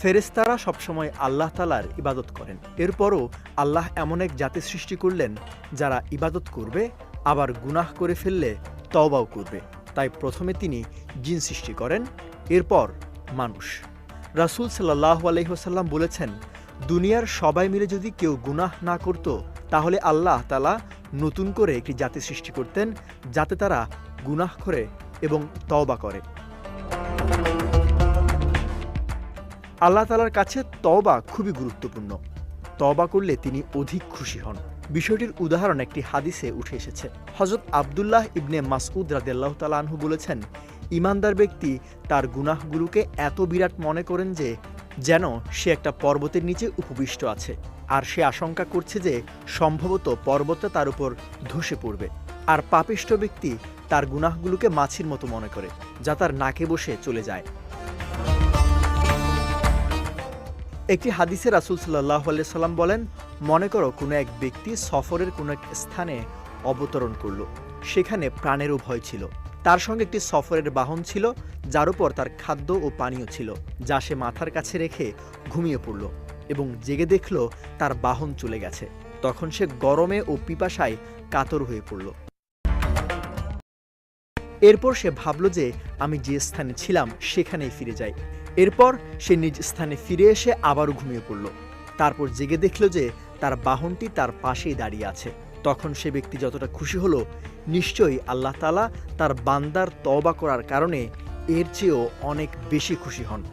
ফেরেস্তারা সবসময় আল্লাহ তালার ইবাদত করেন। এরপরও আল্লাহ এমন এক জাতি সৃষ্টি করলেন, যারা ইবাদত করবে, আবার গুনাহ করে ফেললে তওবাও করবে। তাই প্রথমে তিনি জিন সৃষ্টি করেন, এরপর মানুষ। রাসূল সাল্লাহ আলহিহাসাল্লাম বলেছেন, দুনিয়ার সবাই মিলে যদি কেউ গুনাহ না করত, তাহলে আল্লাহ তালা নতুন করে একটি জাতি সৃষ্টি করতেন, যাতে তারা গুনাহ করে এবং তওবা করে। আল্লাহ তালার কাছে তবা খুবই গুরুত্বপূর্ণ। তবা করলে তিনি অধিক খুশি হন। বিষয়টির উদাহরণ একটি হাদিসে উঠে এসেছে। হজরত আবদুল্লাহ ইবনে মাসউদ রাদিয়াল্লাহু তাআলা আনহু বলেছেন, ইমানদার ব্যক্তি তার গুনাহগুলোকে এত বিরাট মনে করেন যে, যেন সে একটা পর্বতের নিচে উপবিষ্ট আছে। আর সে আশঙ্কা করছে যে, সম্ভবত পর্বতটা তার উপর ধসে পড়বে। আর পাপিষ্ট ব্যক্তি তার গুনাহগুলোকে মাছির মতো মনে করে, যা তার নাকে বসে চলে যায়। একটি হাদিসে রাসুল সাল্লাহ সাল্লাম বলেন, মনে করো কোনো এক ব্যক্তি সফরের কোনো এক স্থানে অবতরণ করল। সেখানে প্রাণেরও ভয় ছিল। তার সঙ্গে একটি সফরের বাহন ছিল, যার উপর তার খাদ্য ও পানীয় ছিল, যা সে মাথার কাছে রেখে ঘুমিয়ে পড়ল এবং জেগে দেখল তার বাহন চলে গেছে। তখন সে গরমে ও পিপাসায় কাতর হয়ে পড়ল। এরপর সে ভাবল যে আমি যে স্থানে ছিলাম সেখানেই ফিরে যাই। এরপর সে নিজ স্থানে ফিরে এসে আবারও ঘুমিয়ে পড়ল। তারপর জেগে দেখল যে তার বাহনটি তার পাশেই দাঁড়িয়ে আছে। তখন সে ব্যক্তি যতটা খুশি হলো, নিশ্চয়ই আল্লাহ তালা তার বান্দার তবা করার কারণে এর চেয়েও অনেক বেশি খুশি হন।